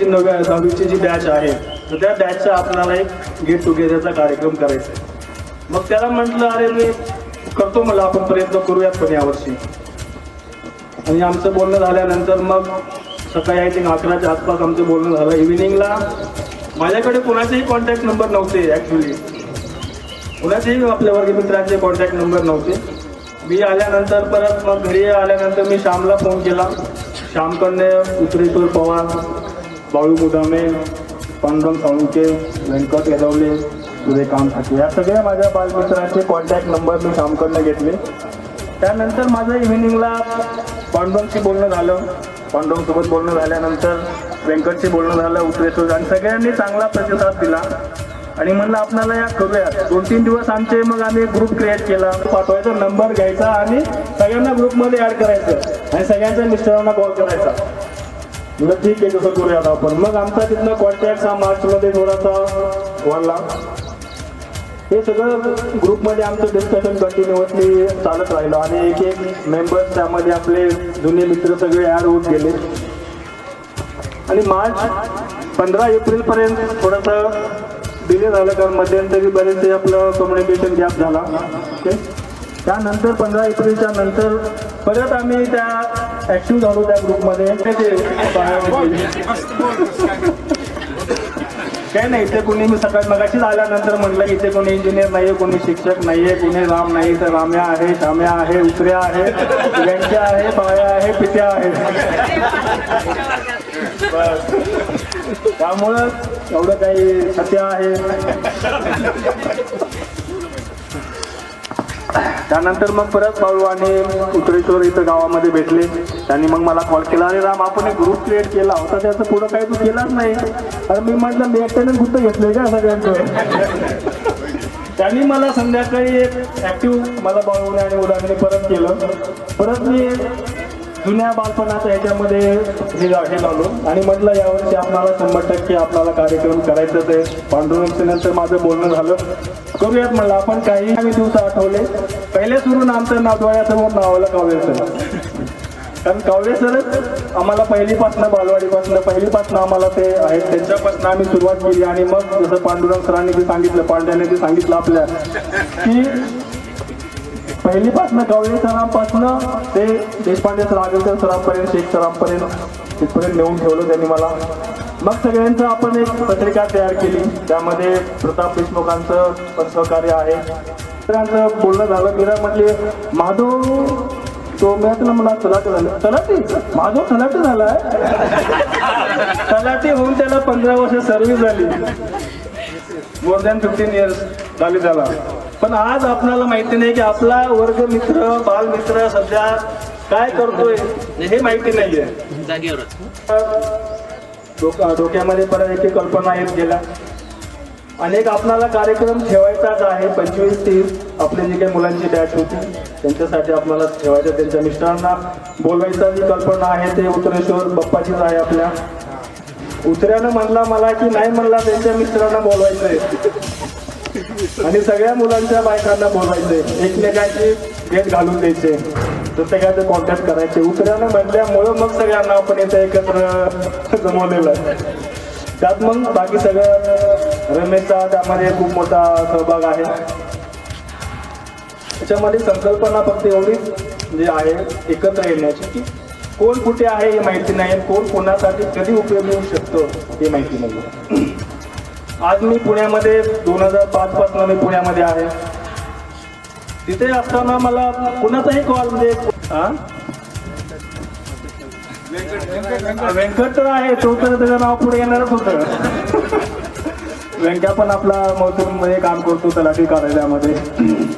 जी नव्या दहावीची जी बॅच आहे तर त्या बॅचचा आपल्याला एक गेट टुगेदरचा कार्यक्रम करायचा आहे. मग त्याला म्हटलं अरे मी करतो मला आपण प्रयत्न करूयात पण यावर्षी. आणि आमचं बोलणं झाल्यानंतर मग सकाळी आय थिंक अकराच्या आसपास आमचं बोलणं झालं इव्हिनिंगला माझ्याकडे कोणाचेही कॉन्टॅक्ट नंबर नव्हते ॲक्च्युली कुणाचेही आपल्या वर्गमित्रांचे कॉन्टॅक्ट नंबर नव्हते. मी आल्यानंतर परत मग घरी आल्यानंतर मी श्यामला फोन केला. श्यामकडनं उतरेश्वर पवार बाळू मुदामे पांडुरंग साळुंके व्यंकट येदवले सूर्यकांत ठाके या सगळ्या माझ्या बालमित्रांचे कॉन्टॅक्ट नंबर मी कामकडनं घेतले. त्यानंतर माझं इव्हिनिंगला पांडुरंगशी बोलणं झालं. पांडुरंगसोबत बोलणं झाल्यानंतर व्यंकटशी बोलणं झालं उतरेश्वर आणि सगळ्यांनी चांगला प्रतिसाद दिला. आणि म्हणलं आपल्याला या करूया दोन तीन दिवस आमचे मग आम्ही ग्रुप क्रिएट केला. पाठवायचा नंबर घ्यायचा आणि सगळ्यांना ग्रुपमध्ये ॲड करायचं आणि सगळ्यांच्या मिस्टरांना कॉल करायचा. म्हणलं ठीक आहे तसं करूयात आपण. मग आमचा तिथनं कॉन्टॅक्ट हा मार्चमध्ये थोडासा वाढला. हे सगळं ग्रुपमध्ये आमचं डिस्कशन कंटिन्युअसली चालत राहिलं आणि एक एक मेंबर्स त्यामध्ये आपले जुने मित्र सगळे ॲड होत गेले. आणि मार्च पंधरा एप्रिलपर्यंत थोडंसं डिले झालं कारण मध्यंतरी बरेचसे आपलं कम्युनिकेशन गॅप झाला. ओके त्यानंतर पंधरा एप्रिलच्या नंतर परत आम्ही त्या ऍक्टिव्ह झालो त्या ग्रुपमध्ये काय नाही इथे कोणी मी सकाळ मगाशीच आल्यानंतर म्हटलं इथे कोणी इंजिनियर नाहीये कोणी शिक्षक नाहीये कोणी राम नाही तर राम्या आहे श्याम्या आहे उतऱ्या आहे व्यंक्या आहे पाया आहे पित्या आहे त्यामुळं एवढं काही सत्य आहे त्यानंतर मग परत बाळू आणि उतरेश्वर इथं गावामध्ये भेटले. त्यांनी मग मला कॉल केला. अरे राम आपण एक ग्रुप क्रिएट केला होता. त्याचं पुढं काही तू केलाच नाही. अरे मी म्हटलं मी एकट्याने गुप्त घेतलंय का सगळ्यांचं? त्यांनी मला संध्याकाळी एक ऍक्टिव्ह मला बाळवणे आणि उदाहरणे परत केलं. परत मी जुन्या बालपणाच्या ह्याच्यामध्ये हे ला- हे लावलो. आणि म्हटलं यावर्षी आपणाला शंभर टक्के आपल्याला कार्यक्रम करायचंच आहे. पांडुरंगच्या नंतर माझं बोलणं झालं. करूयात म्हणलं आपण काही आम्ही दिवस आठवले. पहिले सुरून आमचं नाव डोळ्यासमोर नावाला कावळे सर. कारण काव्य सरच आम्हाला पहिलीपासनं बालवाडीपासनं पहिलीपासनं आम्हाला ते आहेत. त्यांच्यापासून आम्ही सुरुवात केली आणि मग जसं पांडुरंग सरांनी ते सांगितलं पांड्याने ते सांगितलं आपल्या की पहिलीपासनं कावळे सरांपासनं ते देशपांडे सर आगरकर सरांपर्यंत शेख सरांपर्यंत तिथपर्यंत नेऊन ठेवलं त्यांनी मला. मग सगळ्यांचं आपण एक पत्रिका तयार केली. त्यामध्ये प्रताप देशमुखांचं पण सहकार्य आहे. सगळ्यांचं बोलणं झालं. मीरा म्हटले माधव तो मला तलाठी झालं. तलाठी? माधव तलाठी झालाय तलाठी होऊन त्याला पंधरा वर्ष सर्व्हिस झाली. मोर दॅन फिफ्टीन इयर्स झाली त्याला. पण आज आपल्याला माहिती नाही की आपला वर्ग मित्र बालमित्र सध्या काय करतोय हे माहिती नाहीये. डोका डोक्यामध्ये परत एक कल्पना येत गेल्या अनेक आपणाला कार्यक्रम ठेवायचाच आहे. पंचवीस तीस आपली जी काही मुलांची बॅच होती त्यांच्यासाठी आपल्याला ठेवायचं त्यांच्या मिस्टरांना बोलवायचा जी कल्पना आहे ते उत्तरेश्वर बप्पाचीच आहे आपल्या. उतऱ्यानं म्हणला मला की नाही म्हणला त्यांच्या मिस्टरांना आहे आणि सगळ्या मुलांच्या बायकांना बोलवायचंय एकमेकांची भेट घालून द्यायचे. प्रत्येकाचे कॉन्टॅक्ट करायचे. उतऱ्यानं म्हटल्यामुळं मग सगळ्यांना आपण इथं एकत्र जमवलेलं आहे. त्यात मग बाकी सगळं रमेशचा त्यामध्ये खूप मोठा सहभाग आहे. त्याच्यामध्ये संकल्पना फक्त एवढीच जे म्हणजे आहे एकत्र येण्याची की कोण कुठे आहे हे माहिती नाही. कोण कोणासाठी कधी उपयोग येऊ शकतो हे माहिती नाही. आज मी पुण्यामध्ये दोन हजार पाच पासून मी पुण्यामध्ये आहे. तिथे असताना मला कुणाचाही कॉल म्हणजे व्यंकट तर आहे तो तर त्याचं नाव पुढे येणारच होतं. व्यंक्या पण आपला महसूलमध्ये काम करतो तलाठी कार्यालयामध्ये.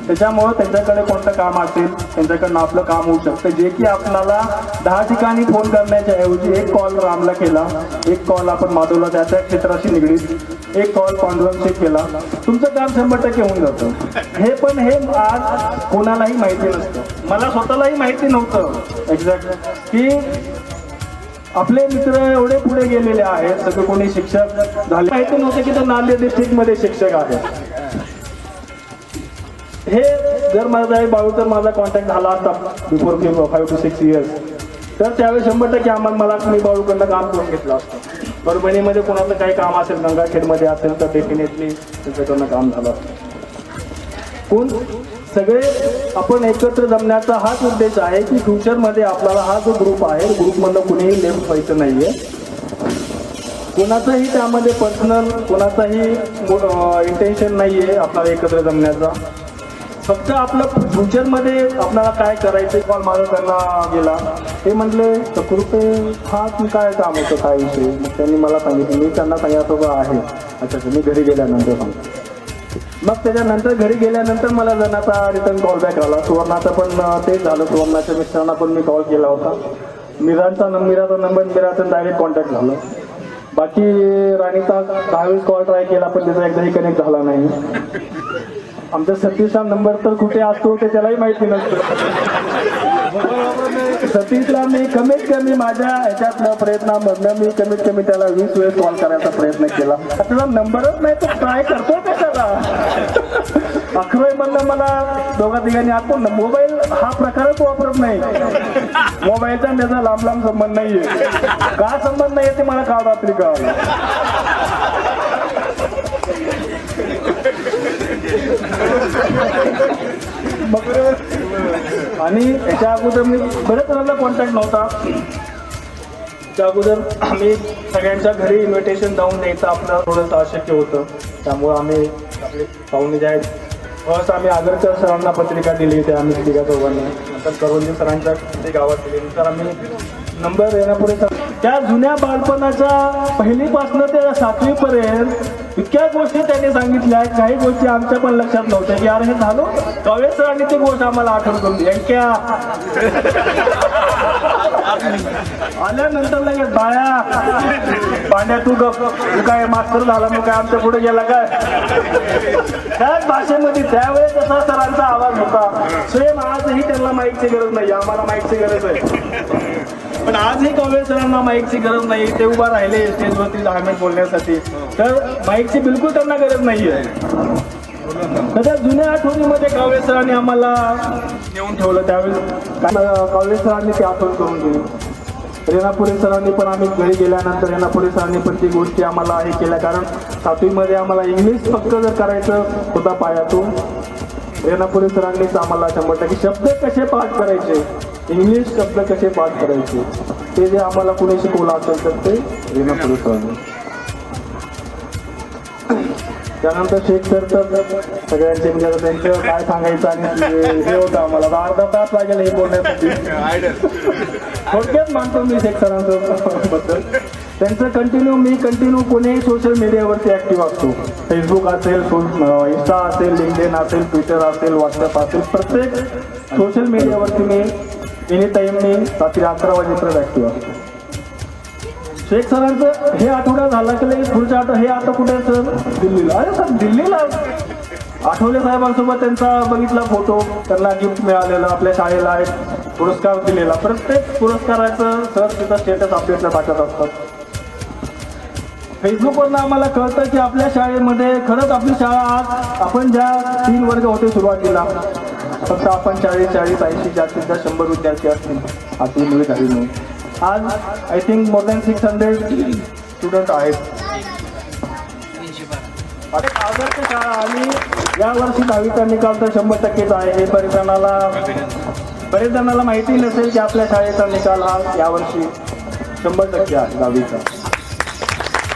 त्याच्यामुळं त्यांच्याकडे कोणतं काम असेल त्यांच्याकडनं आपलं काम होऊ शकतं. जे की आपल्याला दहा ठिकाणी फोन करण्याच्या ऐवजी एक कॉल रामला केला. एक कॉल आपण माधवला त्या त्या क्षेत्राशी निगडीत. एक कॉल पांडुरंगशी केला. तुमचं काम शंभर टक्के होऊन जातं. हे पण हे आज कोणालाही माहिती नसतं. मला स्वतःलाही माहिती नव्हतं. एक्झॅक्ट की आपले मित्र एवढे पुढे गेलेले आहेत. सगळे कोणी शिक्षक झाले. माहिती नव्हतं की तो नांदेड डिस्ट्रिक्टमध्ये शिक्षक आहे हे जर माझा आहे बाळू तर माझा कॉन्टॅक्ट झाला असता before five two six years तर त्यावेळेस शंभर टक्के आम्हाला मला मी बाळूकडनं काम करून घेतलं असतं. परभणीमध्ये कोणाचं काही काम असेल गंगाखेडमध्ये असेल तर डेफिनेटली त्याच्याकडनं काम झालं कोण? सगळे आपण एकत्र जमण्याचा हाच उद्देश आहे की फ्युचरमध्ये आपल्याला हा जो ग्रुप आहे ग्रुपमधलं कुणीही लेफ्ट व्हायचं नाही आहे कोणाचंही त्यामध्ये पर्सनल कोणाचाही इंटेन्शन नाही आहे आपल्याला एकत्र जमण्याचा. फक्त आपलं फ्युचरमध्ये आपल्याला काय करायचं कॉल माझा त्यांना गेला. ते म्हणले कृपे हा तू काय काम होतं काय विषय? मग त्यांनी मला सांगितलं मी त्यांना सांगितलं आहे. अच्छा मी घरी गेल्यानंतर सांगतो. मग त्याच्यानंतर घरी गेल्यानंतर मला जणाचा रिटर्न कॉल बॅक आला. सुवर्णाचं पण तेच झालं. सुवर्णाच्या मिस्टरांना पण मी कॉल केला होता. मिरांचा नंबर मिराचा नंबर मिराचा डायरेक्ट कॉन्टॅक्ट झालं. बाकी राणीचा दहावीस कॉल ट्राय केला पण त्याचा एकदाही कनेक्ट झाला नाही. आमच्या सतीशचा नंबर तर कुठे असतो ते त्यालाही माहिती नसतं. सतीशला मी कमीत कमी माझ्या ह्याच्यातल्या प्रयत्नामधनं मी कमीत कमी त्याला वीस वेळेस कॉल करायचा प्रयत्न केला. त्याचा नंबरच नाही तो ट्राय करतो कशाला? अकरावी मधनं मला दोघा तिघांनी आठवण मोबाईल हा प्रकारच वापरत नाही. मोबाईलचा त्याचा लांब लांब संबंध नाहीये. का संबंध नाहीये ते मला काल रात्री कळालं मग आणि याच्या अगोदर मी बऱ्याच जणांना कॉन्टॅक्ट नव्हता. त्या अगोदर आम्ही सगळ्यांच्या घरी इन्व्हिटेशन जाऊन द्यायचं आपलं थोडंसं अशक्य होतं. त्यामुळं आम्ही आपले पाहुणे जे आहेत फर्स्ट आम्ही आगरकर सरांना पत्रिका दिली होती आम्ही तिघा चौघांनी नंतर करवंजी सरांच्या ते गावात दिली नंतर आम्ही नंबर येण्यापुढे त्या जुन्या बालपणाच्या पहिलीपासनं ते सातवीपर्यंत इतक्या गोष्टी त्यांनी सांगितल्या काही गोष्टी आमच्या पण लक्षात नव्हत्या. की अरे हे झालो? कवे सरांनी ती गोष्ट आम्हाला आठवण करून दिली. आल्यानंतर लगेच बाळ्या पाण्या तू गप. तू काय मास्तर झाला मग काय आमच्या पुढे गेला काय? त्याच भाषेमध्ये त्यावेळेस तसा सरांचा आवाज होता. सेम आजही त्यांना माईकची गरज नाही. आम्हाला माईकची गरज आहे. पण आजही कॉलेज सरांना माईकची गरज नाही ते उभा राहिले स्टेजवरती दहा मिनिट बोलण्यासाठी. तर माईकची बिलकुल त्यांना गरज नाही आहे त्या जुन्या आठवणीमध्ये कावळे सरांनी आम्हाला नेऊन ठेवलं. त्यावेळेस कावळे सरांनी ती आठवण करून दिली. रेणापुरे सरांनी पण आम्ही घरी गेल्यानंतर रेणापुरे सरांनी पण ती गोष्टी आम्हाला हे केल्या. कारण सातवीमध्ये आम्हाला इंग्लिश फक्त जर करायचं होता पायातून रेणापुरे सरांनीच आम्हाला शंभर टक्के शब्द कसे पाठ करायचे? इंग्लिश शब्द कसे पाठ करायचे? ते जे आम्हाला कुणी शिकवलं असेल तर ते रेणापुरे सरांनी त्यानंतर शेख सर तर सगळ्यांचे म्हणजे त्यांचं काय सांगायचं आणि हे होतं आम्हाला. अर्धा तास लागेल हे बोलण्यासाठी. थोडक्यात मानतो मी शेख सरांचं बद्दल त्यांचं कंटिन्यू मी कंटिन्यू कोणीही सोशल मीडियावरती ऍक्टिव्ह असतो. फेसबुक असेल इन्स्टा असेल लिंकडेन असेल ट्विटर असेल व्हॉट्सअप असेल. प्रत्येक सोशल मीडियावरती मी एनी टाईमने रात्री अकरा वाजेपर्यंत ऍक्टिव्ह असतो शेख सरांचं हे आठवडा झाला की लगेच पुढच्या आठवडा हे आता कुठे आहे सर? दिल्लीला. अरे सर दिल्लीला. आठवले साहेबांसोबत त्यांचा बघितला फोटो त्यांना गिफ्ट मिळालेलं आपल्या शाळेला एक पुरस्कार दिलेला. प्रत्येक पुरस्काराचं सर तिथं स्टेटस अपडेटला टाकत असतात. फेसबुकवरनं आम्हाला कळतं की आपल्या शाळेमध्ये खरंच आपली शाळा आज आपण ज्या तीन वर्ग होते सुरुवातीला फक्त आपण चाळीस चाळीस ऐंशी जास्तीत जास्त शंभर विद्यार्थी असतील आपली मुली झाली नाही आज I think more than six hundred student आहेत. आता आदर्श शाळा आणि यावर्षी दहावीचा निकाल तर शंभर टक्केच आहे. हे बरेच जणाला बरेच जणाला माहिती नसेल की आपल्या शाळेचा निकाल हा यावर्षी शंभर टक्के आहे दहावीचा.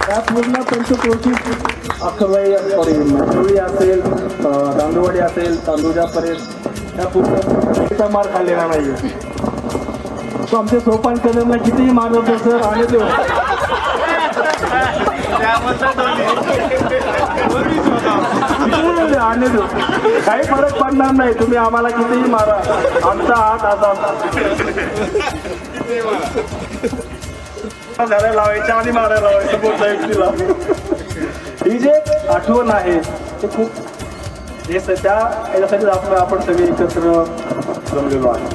त्या पूर्ण पंचक्रोशीत अकराई सॉरी मसुरी असेल अं, असेल तांदूजापर्यंत त्या मार खाल्लेला नाही तो आमच्या सोपान कदमला कितीही मारत होतो सर आणि तो. आणि तो. काही फरक पडणार नाही तुम्ही आम्हाला कितीही मारा. आमचा हात असा. झाडं लावायच्या आणि मारा लावायचं पुढच्या व्यक्तीला. ही जे आठवण आहे ते खूप हे सध्या त्या याच्यासाठी आपण आपण सगळे एकत्र जमलेलो आहे.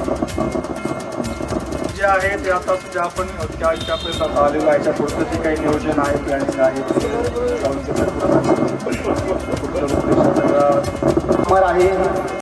जे आहे ते आता जे आपण त्या याच्यापर्यंत आलेलो आहे त्या पुढचं जे काही नियोजन आहे प्लॅनिंग आहे ते पुढचं उद्देश आहे.